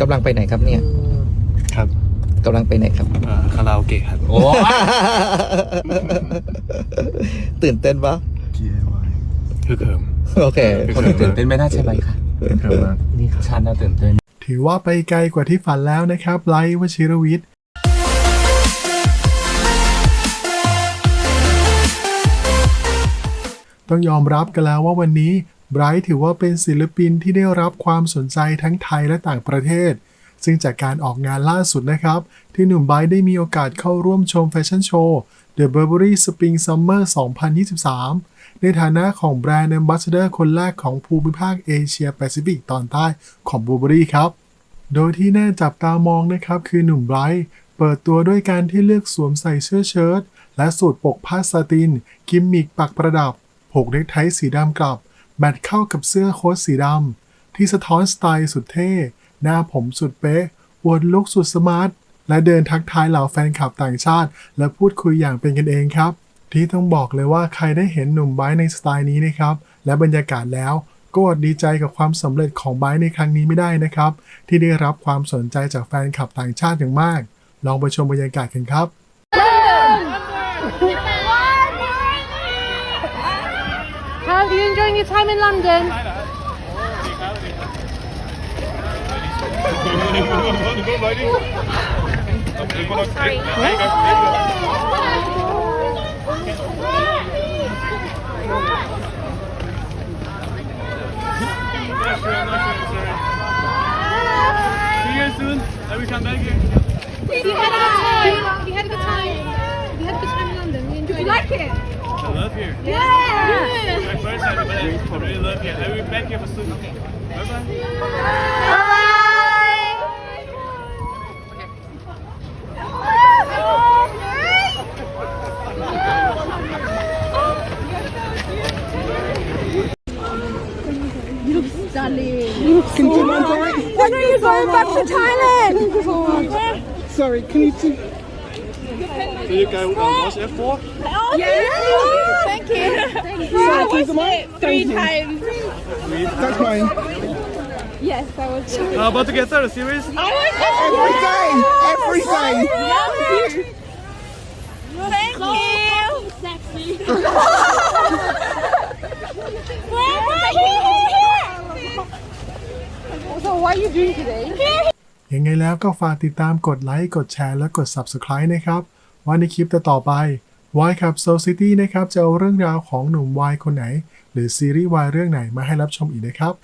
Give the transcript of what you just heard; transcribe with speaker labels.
Speaker 1: กำลังไปไหนครับเนี่ย
Speaker 2: ครับ
Speaker 1: กำลังไปไหนครับ
Speaker 2: อ่าคาราโอเกะครับ
Speaker 1: โอ้ตื่นเต้นปะ
Speaker 2: คือเขิม
Speaker 1: โอเค
Speaker 3: คนอื่นตื่นเต้นไม่น่าใช่ไหมคะ
Speaker 2: เขิมมาก
Speaker 3: นี่ชาติน่าตื่นเต้น
Speaker 4: ถือว่าไปไกลกว่าที่ฝันแล้วนะครับไลท์วชิรวิทย์ต้องยอมรับกันแล้วว่าวันนี้ ไบรท์ถือว่าเป็นศิลปินที่ได้รับความสนใจทั้งไทยและต่างประเทศ ซึ่งจากการออกงานล่าสุดนะครับ ที่หนุ่มไบรท์ได้มีโอกาสเข้าร่วมชมแฟชั่นโชว์ The Burberry Spring Summer 2023 ในฐานะของแบรนด์ a m b a s s a d o r คนแรกของภูมิภาคเอเชียแปซิฟิกตอนใต้ของ Burberry ครับ โดยที่น่าจับตามองนะครับคือหนุ่มไบรท์เปิดตัวด้วยการที่เลือกสวมใส่เสื้อเชิ้ตและสูทปกผ้าซาตินกิมมิกปักประดับ ผูกเนคไทสีดำกลับ แมทเข้ากับเสื้อโค้ทสีดำที่สะท้อนสไตล์สุดเท่ หน้าผมสุดเป๊ะอวดลุกสุดสมาร์ท และเดินทักทายเหล่าแฟนคลับต่างชาติ และพูดคุยอย่างเป็นกันเองครับ ที่ต้องบอกเลยว่าใครได้เห็นหนุ่มไบในสไตล์นี้นะครับ และบรรยากาศแล้วก็อดดีใจกับความสำเร็จของไบในครั้งนี้ไม่ได้นะครับ ที่ได้รับความสนใจจากแฟนคลับต่างชาติอย่างมาก ลองไปชมบรรยากาศกันครับ
Speaker 5: enjoying your time in London?
Speaker 2: See you soon. I will come back here.
Speaker 5: You had a good time. You had a good time. You had a good time in London. You enjoyed it. like it?
Speaker 2: I love here.
Speaker 5: Yeah.
Speaker 2: My first time, but I really love here. I will be back here for soon. Bye bye.
Speaker 5: When are you going back to Thailand?
Speaker 6: Sorry, can you see?
Speaker 2: So you guys uh, watch F4?
Speaker 5: Yes. Thank you.
Speaker 6: Sorry, please, am I? Three times. That's mine.
Speaker 5: Yes, I was.
Speaker 2: Uh, about to get started, serious?
Speaker 6: Every day! Every day!
Speaker 5: Thank you. Sexy. so what are you doing today?
Speaker 4: ยังไงแล้วก็ฝากติดตามกดไลค์กดแชร์และกด Subscribe นะครับ ว่าในคลิปต่อไป Y ขับ Soul City นะครับ จะเอาเรื่องราวของหนุ่มวายคนไหน หรือซีรีส์วายเรื่องไหนมาให้รับชมอีกนะครับ